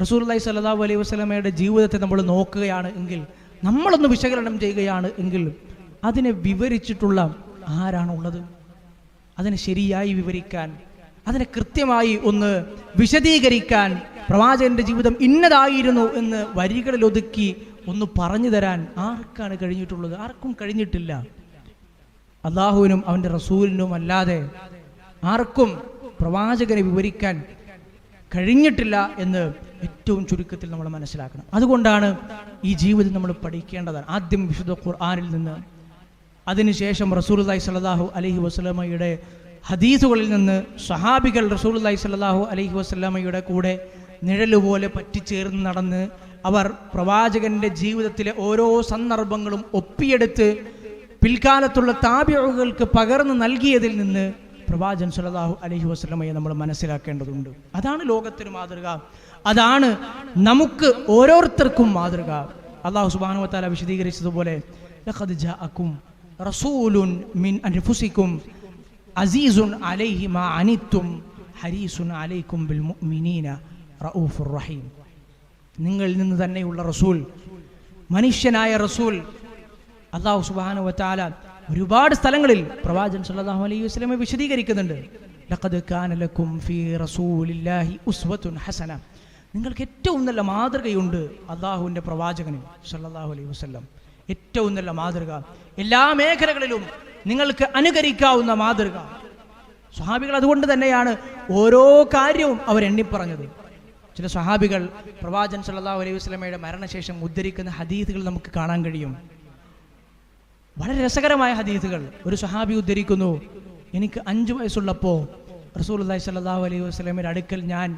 റസൂർല്ലാഹി സല്ലാഹു അലൈഹി വസ്ലമയുടെ ജീവിതത്തെ നമ്മൾ നോക്കുകയാണ് എങ്കിൽ നമ്മളൊന്ന് വിശകലനം ചെയ്യുകയാണ് എങ്കിൽ അതിനെ വിവരിച്ചിട്ടുള്ള ആരാണുള്ളത്? അതിനെ ശരിയായി വിവരിക്കാൻ അതിനെ കൃത്യമായി ഒന്ന് വിശദീകരിക്കാൻ പ്രവാചകന്റെ ജീവിതം ഇന്നതായിരുന്നു എന്ന് വരികളിൽ ഒതുക്കി ഒന്ന് പറഞ്ഞു തരാൻ ആർക്കാണ് കഴിഞ്ഞിട്ടുള്ളത്? ആർക്കും കഴിഞ്ഞിട്ടില്ല. അള്ളാഹുവിനും അവന്റെ റസൂലിനും അല്ലാതെ ആർക്കും പ്രവാചകനെ വിവരിക്കാൻ കഴിഞ്ഞിട്ടില്ല എന്ന് ഏറ്റവും ചുരുക്കത്തിൽ നമ്മൾ മനസ്സിലാക്കണം. അതുകൊണ്ടാണ് ഈ ജീവിതം നമ്മൾ പഠിക്കേണ്ടതാണ്. ആദ്യം വിശുദ്ധ ഖുർആാനിൽ നിന്ന് അതിനുശേഷം റസൂലുല്ലാഹി സ്വല്ലല്ലാഹു അലഹി വസ്ലമയുടെ ഹദീസുകളിൽ നിന്ന് സഹാബികൾ റസൂലുല്ലാഹി സ്വല്ലല്ലാഹു അലഹി വസ്ലമയുടെ കൂടെ നിഴലുപോലെ പറ്റിച്ചേർന്ന് നടന്ന് അവർ പ്രവാചകന്റെ ജീവിതത്തിലെ ഓരോ സന്ദർഭങ്ങളും ഒപ്പിയെടുത്ത് പിൽക്കാലത്തുള്ള താപ്യകൾക്ക് പകർന്നു നൽകിയതിൽ നിന്ന് പ്രവാചകൻ സുലതാഹു അലഹി വസ്ലമയെ നമ്മൾ മനസ്സിലാക്കേണ്ടതുണ്ട്. അതാണ് ലോകത്തിന് മാതൃക. അതാണ് നമുക്ക് ഓരോരുത്തർക്കും മാതൃക. അള്ളാഹു സുബാനു വത്താല വിശദീകരിച്ചതുപോലെ ജാഅക്കും റസൂലുൻ മിൻ അലൈഹി മാ അനിത്തും ഹരീസുൻ ബിൽ മുഅ്മിനീന റഊഫുർ റഹീം. നിങ്ങളിൽ നിന്ന് തന്നെയുള്ള റസൂൽ മനുഷ്യനായ റസൂൽ അള്ളാഹു സുബാനു വതആല ഒരുപാട് സ്ഥലങ്ങളിൽ പ്രവാചൻ സല്ലല്ലാഹു അലൈഹി വസ്ലമെ വിശദീകരിക്കുന്നുണ്ട്. കാന ലക്കും റസൂലില്ലാഹി ഹസന. നിങ്ങൾക്ക് ഏറ്റവും നല്ല മാതൃകയുണ്ട് അള്ളാഹുവിന്റെ പ്രവാചകന് സല്ലല്ലാഹു അലൈഹി വസല്ലം. ഏറ്റവും നല്ല മാതൃക. എല്ലാ മേഖലകളിലും നിങ്ങൾക്ക് അനുകരിക്കാവുന്ന മാതൃക. സ്വഹാബികൾ അതുകൊണ്ട് തന്നെയാണ് ഓരോ കാര്യവും അവർ എണ്ണിപ്പറഞ്ഞത്. ചില സ്വഹാബികൾ പ്രവാചൻ സല്ലല്ലാഹു അലൈഹി വസല്ലമയുടെ മരണശേഷം ഉദ്ധരിക്കുന്ന ഹദീസുകൾ നമുക്ക് കാണാൻ കഴിയും. വളരെ രസകരമായ ഹദീസുകൾ. ഒരു സഹാബി ഉദ്ധരിക്കുന്നു എനിക്ക് അഞ്ചു വയസ്സുള്ളപ്പോൾ റസൂൽ റസൂലുള്ളാഹി സ്വല്ലല്ലാഹു അലൈഹി വസ്ലമിന്റെ അടുക്കൽ ഞാൻ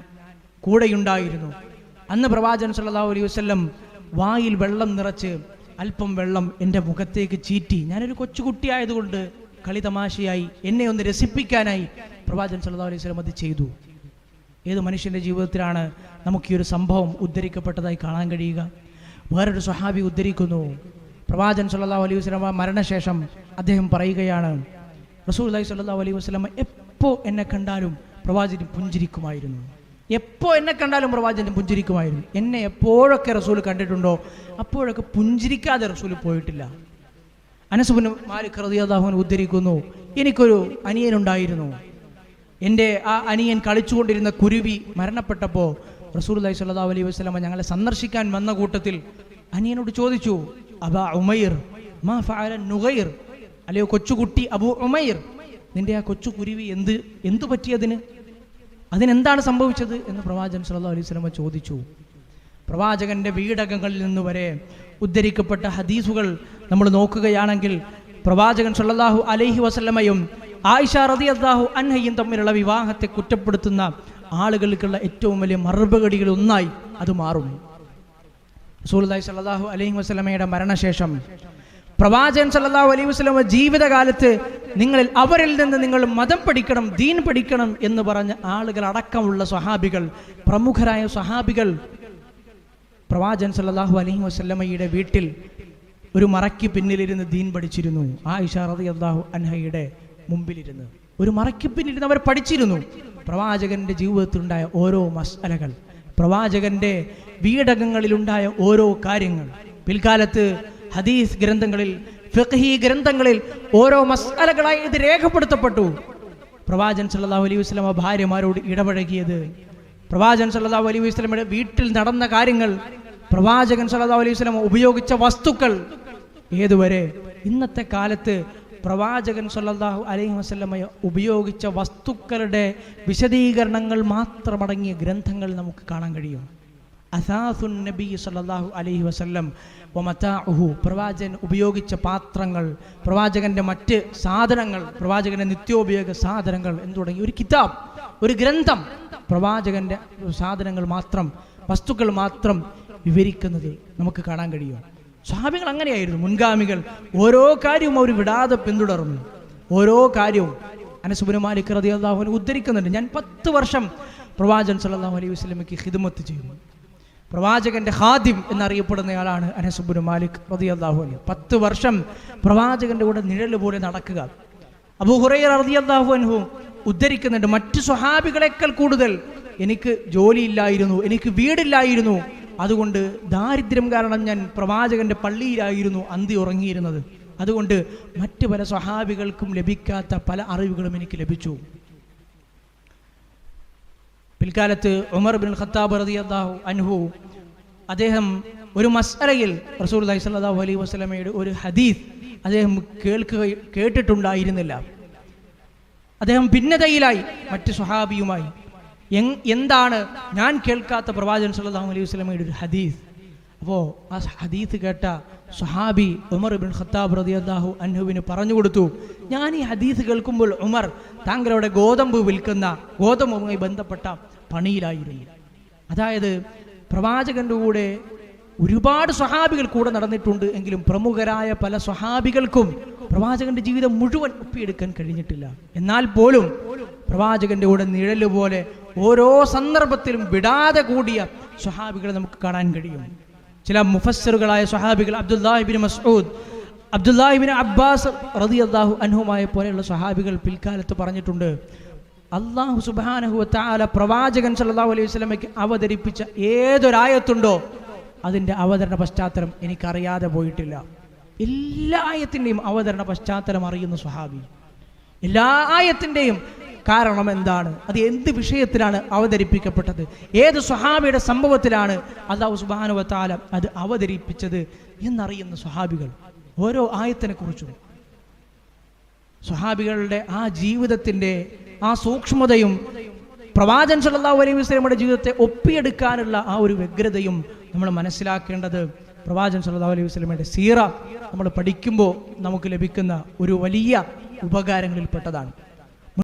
കൂടെയുണ്ടായിരുന്നു. അന്ന് പ്രവാചകൻ സല്ലാഹു അലൈഹി വസല്ലം വായിൽ വെള്ളം നിറച്ച് അല്പം വെള്ളം എന്റെ മുഖത്തേക്ക് ചീറ്റി ഞാനൊരു കൊച്ചുകുട്ടിയായതുകൊണ്ട് കളി തമാശയായി എന്നെ ഒന്ന് രസിപ്പിക്കാനായി പ്രവാചകൻ സല്ലാ അലൈഹി വസല്ലം അത് ചെയ്തു. ഏത് മനുഷ്യന്റെ ജീവിതത്തിലാണ് നമുക്ക് ഈ ഒരു സംഭവം ഉദ്ധരിക്കപ്പെട്ടതായി കാണാൻ കഴിയുക? വേറൊരു സ്വഹാബി ഉദ്ധരിക്കുന്നു പ്രവാചകൻ സല്ലല്ലാഹു അലൈഹി വസ്ലമ മരണശേഷം അദ്ദേഹം പറയുകയാണ് റസൂൽ അലൈഹി സല്ലല്ലാഹു അലൈഹി വസല്ലമ എപ്പോൾ എന്നെ കണ്ടാലും പ്രവാചകൻ പുഞ്ചിരിക്കുമായിരുന്നു. എപ്പോൾ എന്നെ കണ്ടാലും പ്രവാചകൻ പുഞ്ചിരിക്കുമായിരുന്നു. എന്നെ എപ്പോഴൊക്കെ റസൂൽ കണ്ടിട്ടുണ്ടോ അപ്പോഴൊക്കെ പുഞ്ചിരിക്കാതെ റസൂൽ പോയിട്ടില്ല. അനസുബിന് മാലിക് റളിയല്ലാഹു ഉദ്ധരിക്കുന്നു എനിക്കൊരു അനിയനുണ്ടായിരുന്നു. എന്റെ ആ അനിയൻ കളിച്ചുകൊണ്ടിരുന്ന കുരുവി മരണപ്പെട്ടപ്പോൾ റസൂൽ റസൂലുള്ളാഹി സ്വല്ലല്ലാഹു അലൈഹി വസല്ലമ ഞങ്ങളെ സന്ദർശിക്കാൻ വന്ന കൂട്ടത്തിൽ അനിയനോട് ചോദിച്ചു അബാ ഉമൈർ മാ ഫഅല നുഗൈർ. അല്ലയോ കൊച്ചുകുട്ടി അബു ഉമൈർ. നിന്റെ ആ കൊച്ചു കുരുവി എന്ത് എന്തു പറ്റിയതിന് അതിനെന്താണ് സംഭവിച്ചത്? എന്ന് പ്രവാചകൻ സല്ലല്ലാഹു അലൈഹി സ്വലമ ചോദിച്ചു. പ്രവാചകന്റെ വീടകങ്ങളിൽ നിന്ന് വരെ ഉദ്ധരിക്കപ്പെട്ട ഹദീസുകൾ നമ്മൾ നോക്കുകയാണെങ്കിൽ പ്രവാചകൻ സല്ലല്ലാഹു അലൈഹി വസല്ലമയും ആയിഷ റളിയല്ലാഹു അൻഹയും തമ്മിലുള്ള വിവാഹത്തെ കുറ്റപ്പെടുത്തുന്ന ആളുകൾക്കുള്ള ഏറ്റവും വലിയ മറുപടികളിൽ ഒന്നായി അത് മാറും. റസൂലുള്ളാഹി സല്ലാഹു അലൈഹി വസ്ലമയുടെ മരണശേഷം പ്രവാചകൻ സല്ലല്ലാഹു അലൈഹി വസ്ലമ ജീവിതകാലത്ത് നിങ്ങളിൽ അവരിൽ നിന്ന് നിങ്ങൾ മതം പഠിക്കണം ദീൻ പഠിക്കണം എന്ന് പറഞ്ഞ ആളുകൾ അടക്കമുള്ള സ്വഹാബികൾ പ്രമുഖരായ സ്വഹാബികൾ പ്രവാചകൻ സല്ലാഹു അലൈഹി വസ്ലമയുടെ വീട്ടിൽ ഒരു മറയ്ക്ക് പിന്നിലിരുന്ന് ദീൻ പഠിച്ചിരുന്നു. ആയിഷ അള്ളാഹു അൻഹയുടെ മുമ്പിലിരുന്ന് ഒരു മറയ്ക്ക് പിന്നിലിരുന്ന് അവർ പഠിച്ചിരുന്നു. പ്രവാചകന്റെ ജീവിതത്തിലുണ്ടായ ഓരോ മസാലകൾ പ്രവാചകന്റെ വീടകങ്ങളിലുണ്ടായ ഓരോ കാര്യങ്ങൾ. പിൽക്കാലത്ത് ഹദീസ് ഗ്രന്ഥങ്ങളിൽ ഫിഖ്ഹി ഗ്രന്ഥങ്ങളിൽ ഓരോ മസാലകളായി ഇത് രേഖപ്പെടുത്തപ്പെട്ടു. പ്രവാചൻ സല്ലല്ലാഹു അലൈഹി വസല്ലമ ഭാര്യമാരോട് ഇടപഴകിയത്. പ്രവാചൻ സല്ലല്ലാഹു അലൈഹി വസല്ലമയുടെ വീട്ടിൽ നടന്ന കാര്യങ്ങൾ പ്രവാചകൻ സല്ലല്ലാഹു അലൈഹി വസല്ലമ ഉപയോഗിച്ച വസ്തുക്കൾ. ഏതുവരെ? ഇന്നത്തെ കാലത്ത് പ്രവാചകൻ സല്ലാഹു അലൈഹി വസല്ലമ ഉപയോഗിച്ച വസ്തുക്കളുടെ വിശദീകരണങ്ങൾ മാത്രമടങ്ങിയ ഗ്രന്ഥങ്ങൾ നമുക്ക് കാണാൻ കഴിയും. അസാസുൻ നബി സല്ലാഹു അലൈഹി വസല്ലം ഒമതാഹു പ്രവാചകൻ ഉപയോഗിച്ച പാത്രങ്ങൾ പ്രവാചകന്റെ മറ്റ് സാധനങ്ങൾ പ്രവാചകന്റെ നിത്യോപയോഗ സാധനങ്ങൾ എന്ന് തുടങ്ങി. ഒരു കിതാബ് ഒരു ഗ്രന്ഥം പ്രവാചകന്റെ സാധനങ്ങൾ മാത്രം വസ്തുക്കൾ മാത്രം വിവരിക്കുന്നത് നമുക്ക് കാണാൻ കഴിയും. സ്വാമികൾ അങ്ങനെയായിരുന്നു. മുൻഗാമികൾ ഓരോ കാര്യവും അവർ വിടാതെ പിന്തുടർന്നു. ഓരോ കാര്യവും. അനസുബിന് മാലിക് റതി അള്ളാഹുവിനെ ഉദ്ധരിക്കുന്നുണ്ട്. ഞാൻ പത്ത് വർഷം പ്രവാചകൻ സല്ലാഹു അലൈഹി വസ്ലമിക്ക് ഹിദ്മത്ത് ചെയ്യുന്നു. പ്രവാചകന്റെ ഹാദിം എന്നറിയപ്പെടുന്നയാളാണ് അനസുബുന് മാലിക് റതി അള്ളാഹുവിന് പത്ത് വർഷം പ്രവാചകന്റെ കൂടെ നിഴൽ പോലെ നടക്കുക. അബു ഹുറൈർ റതി അള്ളാഹു അൻഹു ഉദ്ധരിക്കുന്നുണ്ട്. മറ്റു സ്വഹാബികളെക്കാൾ കൂടുതൽ എനിക്ക് ജോലിയില്ലായിരുന്നു എനിക്ക് വീടില്ലായിരുന്നു അതുകൊണ്ട് ദാരിദ്ര്യം കാരണം ഞാൻ പ്രവാചകന്റെ പള്ളിയിലായിരുന്നു അന്തി ഉറങ്ങിയിരുന്നത്. അതുകൊണ്ട് മറ്റു പല സ്വഹാബികൾക്കും ലഭിക്കാത്ത പല അറിവുകളും എനിക്ക് ലഭിച്ചു. പിൽക്കാലത്ത് ഉമർ ബിൻ ഖത്താബ് റളിയല്ലാഹു അൻഹു അദ്ദേഹം ഒരു മസ്അലയിൽ റസൂൽ സ്വല്ലാഹു അലൈഹി വസ്ലമയുടെ ഒരു ഹദീസ് അദ്ദേഹം കേൾക്കുക കേട്ടിട്ടുണ്ടായിരുന്നില്ല. അദ്ദേഹം ഭിന്നതയിലായി മറ്റ് സ്വഹാബിയുമായി എന്താണ് ഞാൻ കേൾക്കാത്ത പ്രവാചകൻ സല്ലാഹു അലൈഹി വസ്ലമയുടെ ഒരു ഹദീസ്? അപ്പോൾ ആ ഹദീസ് കേട്ട സുഹാബി ഉമർ ബിൻ ഖത്താബ് റളിയല്ലാഹു അൻഹുവിന് പറഞ്ഞു കൊടുത്തു ഞാൻ ഈ ഹദീസ് കേൾക്കുമ്പോൾ ഉമർ താങ്കളുടെ ഗോതമ്പ് വിൽക്കുന്ന ഗോതമ്പുമായി ബന്ധപ്പെട്ട പണിയിലായിരുന്നു. അതായത് പ്രവാചകന്റെ കൂടെ ഒരുപാട് സ്വഹാബികൾ കൂടെ നടന്നിട്ടുണ്ട് എങ്കിലും പ്രമുഖരായ പല സ്വഹാബികൾക്കും പ്രവാചകന്റെ ജീവിതം മുഴുവൻ ഒപ്പിയെടുക്കാൻ കഴിഞ്ഞിട്ടില്ല. എന്നാൽ പോലും പ്രവാചകന്റെ കൂടെ നിഴൽ പോലെ ഓരോ സന്ദർഭത്തിലും വിടാതെ കൂടിയ സ്വഹാബികളെ നമുക്ക് കാണാൻ കഴിയും. ചില മുഫസ്സറുകളായ സ്വഹാബികൾ അബ്ദുല്ലാഹിബിൻ മസ്ഊദ് അബ്ദുല്ലാഹിബിൻ അബ്ബാസ് റതി അള്ളാഹു അൻഹുമായ പോലെയുള്ള സ്വഹാബികൾ പിൽക്കാലത്ത് പറഞ്ഞിട്ടുണ്ട് അള്ളാഹു സുബാനഹു താല പ്രവാചകൻ സല്ലാഹു അലൈഹി വസ്ലമയ്ക്ക് അവതരിപ്പിച്ച ഏതൊരായത്തുണ്ടോ അതിന്റെ അവതരണ പശ്ചാത്തലം എനിക്കറിയാതെ പോയിട്ടില്ല. എല്ലാ ആയത്തിന്റെയും അവതരണ പശ്ചാത്തലം അറിയുന്ന സ്വഹാബി. എല്ലാ ആയത്തിന്റെയും കാരണം എന്താണ്? അത് എന്ത് വിഷയത്തിലാണ് അവതരിപ്പിക്കപ്പെട്ടത്? ഏത് സ്വഹാബിയുടെ സംഭവത്തിലാണ് അള്ളാഹു സുബാനുവ താല അത് അവതരിപ്പിച്ചത് എന്നറിയുന്ന സ്വഹാബികൾ ഓരോ ആയത്തിനെ കുറിച്ചും. സ്വഹാബികളുടെ ആ ജീവിതത്തിന്റെ ആ സൂക്ഷ്മതയും പ്രവാചൻ സല്ലല്ലാഹു അലൈഹി വസല്ലമയുടെ ജീവിതത്തെ ഒപ്പിയെടുക്കാനുള്ള ആ ഒരു വ്യഗ്രതയും നമ്മൾ മനസ്സിലാക്കേണ്ടത് പ്രവാചൻ സല്ലല്ലാഹു അലൈഹി വസല്ലമയുടെ സീറ നമ്മൾ പഠിക്കുമ്പോൾ നമുക്ക് ലഭിക്കുന്ന ഒരു വലിയ ഉപകാരങ്ങളിൽപ്പെട്ടതാണ്.